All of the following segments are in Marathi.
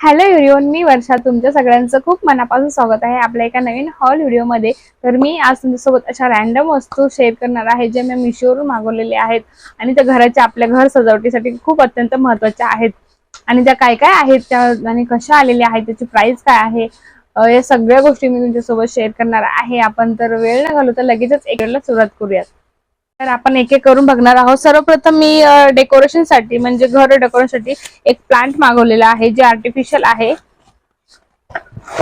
हॅलो एव्हरीवन मी वर्षा. तुमच्या सगळ्यांचं खूप मनापासून स्वागत आहे आपल्या एका नवीन हॉल व्हिडिओमध्ये तर मी आज तुमच्यासोबत अशा रॅन्डम वस्तू शेअर करणार आहे ज्या मी मिशोवरून मागवलेल्या आहेत. आणि त्या घराच्या आपल्या घर सजावटीसाठी खूप अत्यंत महत्त्वाच्या आहेत. आणि त्या काय काय आहेत त्या आणि कशा आलेल्या आहेत त्याची प्राइस काय आहे या सगळ्या गोष्टी मी तुमच्यासोबत शेअर करणार आहे. आपण तर वेळ न घालू तर लगेचच एकडला सुरुवात करूयात. तर आपण एक एक करून बघणार आहोत. सर्वप्रथम मी डेकोरेशनसाठी म्हणजे घर डेकोरेशनसाठी एक प्लांट मागवलेला आहे जे आर्टिफिशियल आहे.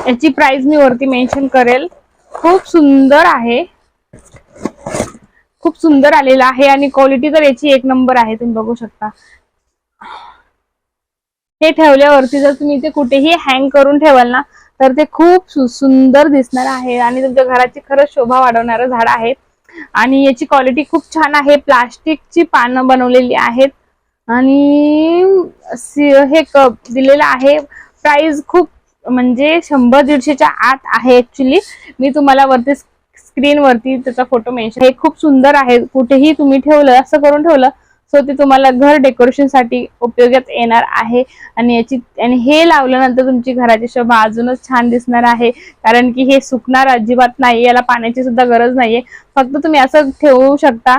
याची प्राइस मी वरती मेन्शन करेल. खूप सुंदर आहे. खूप सुंदर आलेला आहे आणि क्वालिटी तर याची एक नंबर आहे तुम्ही बघू शकता. हे ठेवल्यावरती जर तुम्ही इथे कुठेही हँग करून ठेवाल ना तर ते खूप सु- सुंदर दिसणार आहे आणि तुमच्या घराची खरंच शोभा वाढवणारं झाड आहे आणि याची क्वालिटी खूप छान आहे. प्लास्टिकची पानं बनवलेली आहेत. आणि हे कप दिलेलं आहे. प्राइस खूप म्हणजे शंभर दीडशेच्या आत आहे ऍक्च्युली मी तुम्हाला वरती स्क्रीन वरती त्याचा फोटो मेन्शन हे खूप सुंदर आहे. कुठेही तुम्ही ठेवलं असं करून ठेवलं सो ते तुम्हाला घर डेकोरेशनसाठी उपयोगात येणार आहे. आणि याची आणि हे लावल्यानंतर तुमची घराची शोभा अजूनच छान दिसणार आहे. कारण की हे सुकणार अजिबात नाही याला पाण्याची सुद्धा गरज नाहीये. फक्त तुम्ही असं ठेवू शकता.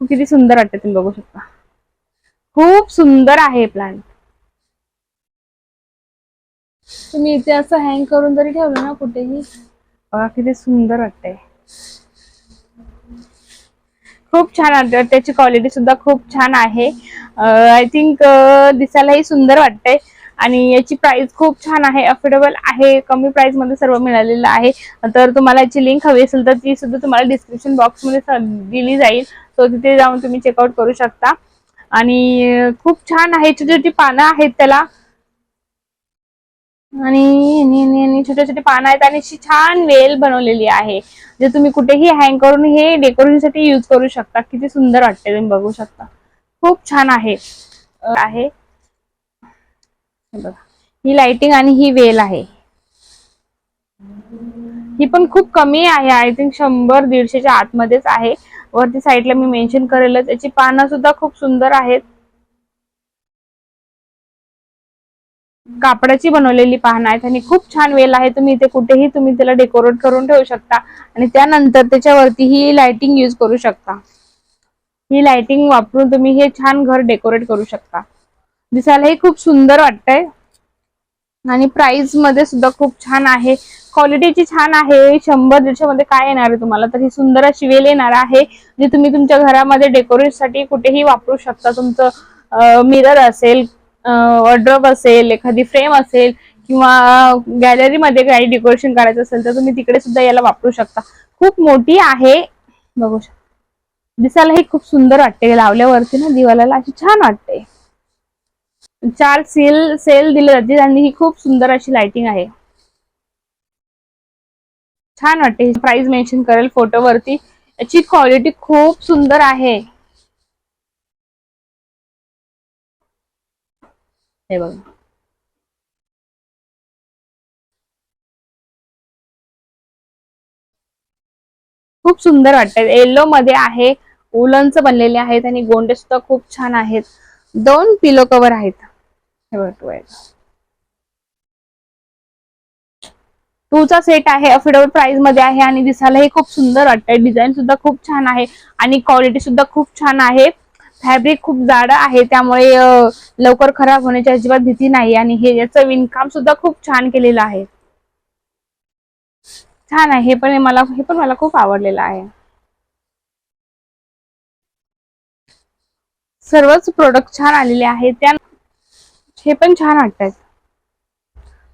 खूप किती सुंदर वाटतं तुम्ही बघू शकता. खूप सुंदर आहे प्लांट तुम्ही इथे असं हँग करून जरी ठेवलं ना कुठेही? बघा किती सुंदर वाटतंय. खूप छान त्याची क्वालिटी सुद्धा खूप छान आहे. आय थिंक दिसायलाही सुंदर वाटतंय. आणि याची प्राइस खूप छान आहे. अफोर्डेबल आहे. कमी प्राइसमध्ये सर्व मिळालेलं आहे. तर तुम्हाला याची लिंक हवी असेल तर ती सुद्धा तुम्हाला डिस्क्रिप्शन बॉक्समध्ये स- दिली जाईल. सो तिथे जाऊन तुम्ही चेकआउट करू शकता. आणि खूप छान आहे. छोटी छोटी पानं आहेत त्याला. आणि छोटे छोटे पानं आहेत आणि अशी छान वेल बनवलेली आहे. जे तुम्ही कुठेही हँग करून हे डेकोरेशनसाठी युज करू शकता. किती सुंदर वाटते तुम्ही बघू शकता. खूप छान आहे. आहे. बघा. ही लाइटिंग आणि ही वेल आहे. ही पण खूप कमी आहे. आय थिंक शंभर दीडशेच्या आतमध्येच आहे. वरती साईडला मी मेन्शन करेलच. याची पानं सुद्धा खूप सुंदर आहेत. कापडाची बनवलेली पाहणं आहेत आणि खूप छान वेल आहे. तुम्ही इथे कुठेही तुम्ही त्याला डेकोरेट करून ठेवू शकता. आणि त्यानंतर त्याच्यावरती ही लाइटिंग युज करू शकता. ही लाइटिंग वापरून तुम्ही हे छान घर डेकोरेट करू शकता. दिसायलाही खूप सुंदर वाटतंय. आणि प्राइसमध्ये सुद्धा खूप छान आहे. क्वालिटीची छान आहे. शंभर दीडशे मध्ये काय येणार आहे तुम्हाला? तर ही सुंदर अशी वेल येणार आहे जी तुम्ही तुमच्या घरामध्ये डेकोरेटसाठी कुठेही वापरू शकता. तुमचं मिरर असेल वॉर्ड्रॉप असेल एखादी फ्रेम असेल किंवा गॅलरीमध्ये काही डेकोरेशन करायचं असेल तर तुम्ही तिकडे सुद्धा याला वापरू शकता. खूप मोठी आहे. बघू शकता. दिसायलाही खूप सुंदर वाटते. लावल्यावरती ना दिवाला अशी छान वाटते. चार सेल सेल दिले जाते आणि ही खूप सुंदर अशी लाइटिंग आहे. छान वाटते. प्राइस मेन्शन करेल फोटोवरती याची क्वालिटी खूप सुंदर आहे. हे बघा. खूप सुंदर वाटतात येल्लो मध्ये आहे उलनच बनलेले आहेत आणि गोंडे सुद्धा खूप छान आहेत. दोन पिलो कव्हर आहेत. हे टूचा सेट आहे अफोर्डेबल प्राइसमध्ये आहे आणि दिसायलाही खूप सुंदर वाटतंय. डिझाईन सुद्धा खूप छान आहे आणि क्वालिटी सुद्धा खूप छान आहे. फॅब्रिक खूप जाड आहे त्यामुळे लवकर खराब होण्याची अजिबात भीती नाही आणि हे याचं विणकाम सुद्धा खूप छान केलेलं आहे. छान आहे हे पण मला हे पण मला खूप आवडलेलं आहे. सर्वच प्रोडक्ट छान आलेले आहेत त्या हे पण छान वाटतात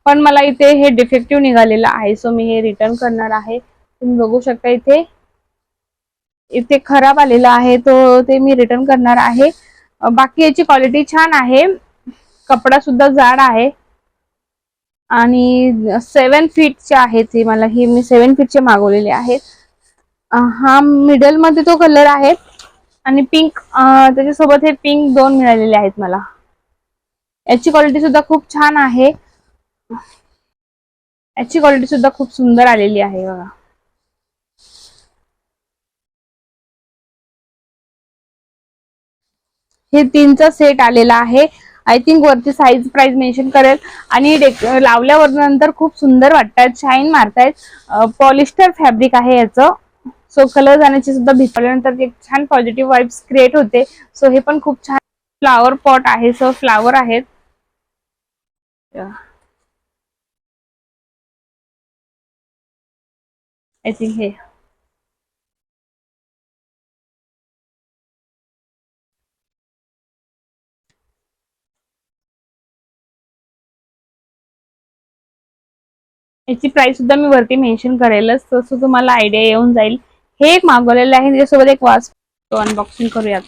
पण मला इथे हे डिफेक्टिव्ह निघालेलं आहे सो मी हे रिटर्न करणार आहे. तुम्ही बघू शकता इथे. इथे खराब आलेला आहे तो ते मी रिटर्न करणार आहे. बाकी याची क्वालिटी छान आहे. कपडा सुद्धा जाड आहे. आणि सेवन फीटचे आहेत हे मला हे मी सेवन फीटचे मागवलेले आहेत. हा मिडलमध्ये तो कलर आहे. आणि पिंक त्याच्यासोबत हे पिंक दोन मिळालेले आहेत मला. याची क्वालिटी सुद्धा खूप छान आहे. याची क्वालिटी सुद्धा खूप सुंदर आलेली आहे बघा. हे तीनचा सेट आलेला आहे. आय थिंक वरती साईज प्राइस मेन्शन करेल. आणि डेक- लावल्यावर नंतर खूप सुंदर वाटतात. शाईन मारतायत. पॉलिस्टर फॅब्रिक आहे याचं. सो कलर जाण्याची सुद्धा भिजवल्यानंतर एक छान पॉझिटिव्ह वाईब्स क्रिएट होते. सो हे पण खूप छान फ्लावर पॉट आहे. सो फ्लावर आहेत. आय थिंक हे. याची प्राइस सुद्धा मी वरती मेन्शन करेलच. तसं तुम्हाला आयडिया येऊन जाईल. हे एक मागवलेलं आहे. त्याच्यासोबत एक वास अनबॉक्सिंग करूयात.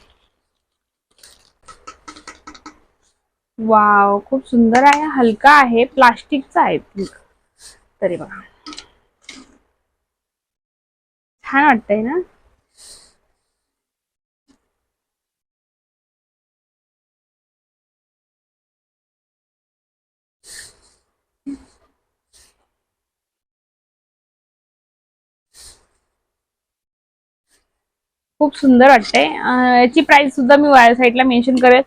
वाव खूप सुंदर आहे. हलका आहे. प्लास्टिकचा आहे. थिंक तरी बघा. छान वाटतंय ना? खूप सुंदर वाटतंय. याची प्राइस सुद्धा मी वायर साईडला मेन्शन करेल.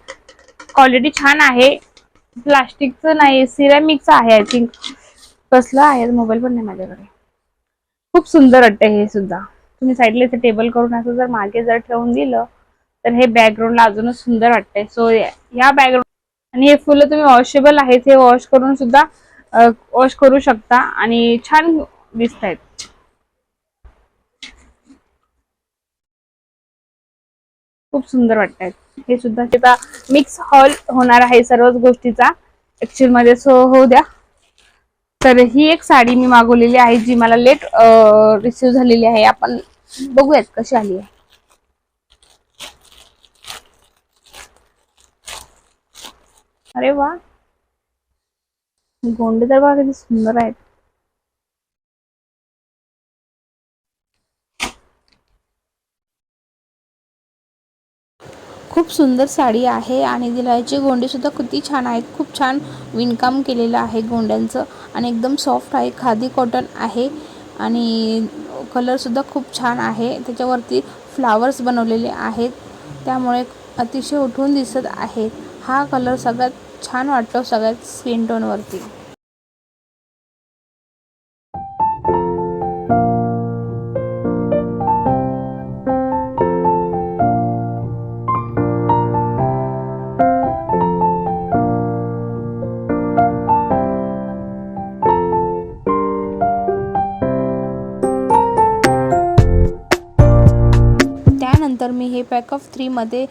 क्वालिटी छान आहे. प्लास्टिकचं नाही सिरॅमिकचं आहे आय थिंक कसलं आहे? मोबाईल पण नाही माझ्याकडे. खूप सुंदर वाटतंय हे सुद्धा. तुम्ही साईडला इथे टेबल करून असं जर मागे जर ठेवून दिलं तर हे बॅकग्राऊंडला अजूनच सुंदर वाटतंय. सो या बॅकग्राऊंड आणि हे फुलं तुम्ही वॉशेबल आहेत हे वॉश करून सुद्धा वॉश करू शकता. आणि छान दिसत आहेत खूप सुंदर वाटत हे सुद्धा तिथं मिक्स हॉल होणार आहे सर्वच गोष्टीचा. ऍक्च्युअलमध्ये सो होऊ द्या. तर ही एक साडी मी मागवलेली आहे जी मला लेट रिसिव्ह झालेली आहे. आपण बघूयात कशी आली आहे. अरे वा. गोंडे तर बघा किती सुंदर आहेत. खूप सुंदर साडी आहे आणि दिलायचे गोंडी सुद्धा किती छान आहेत खूप छान विणकाम केलेलं आहे गोंड्यांचं आणि एकदम सॉफ्ट आहे. खादी कॉटन आहे आणि कलरसुद्धा खूप छान आहे. त्याच्यावरती फ्लावर्स बनवलेले आहेत. त्यामुळे अतिशय उठून दिसत आहेत हा कलर सगळ्यात छान वाटतो सगळ्यात स्किन टोनवरती त्यानंतर पॅक ऑफ थ्रीमध्ये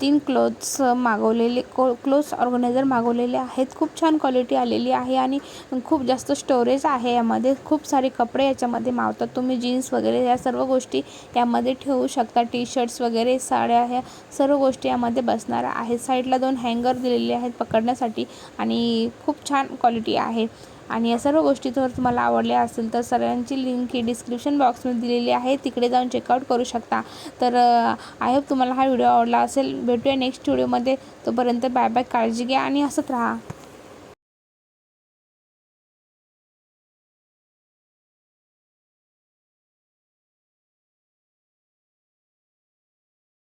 तीन क्लोथ्स मागवलेले को क्लोथ्स ऑर्गनायझर मागवलेले आहेत. खूप छान क्वालिटी आलेली आहे आणि खूप जास्त स्टोरेज आहे यामध्ये. खूप सारे कपडे याच्यामध्ये मावतात. तुम्ही जीन्स वगैरे या सर्व गोष्टी यामध्ये ठेवू शकता. टी शर्ट्स वगैरे साड्या ह्या सर्व गोष्टी यामध्ये बसणार आहेत. साईडला दोन हँगर दिलेले आहेत पकडण्यासाठी आणि खूप छान क्वालिटी आहे. आणि या सर्व गोष्टी जर तुम्हाला आवडल्या असेल तर सगळ्यांची लिंक ही डिस्क्रिप्शन बॉक्समध्ये दिलेली आहे. तिकडे जाऊन चेकआउट करू शकता. तर आय होप तुम्हाला हा व्हिडिओ आवडला असेल. भेटूया नेक्स्ट व्हिडिओमध्ये तोपर्यंत बाय बाय काळजी घ्या आणि हसत राहा.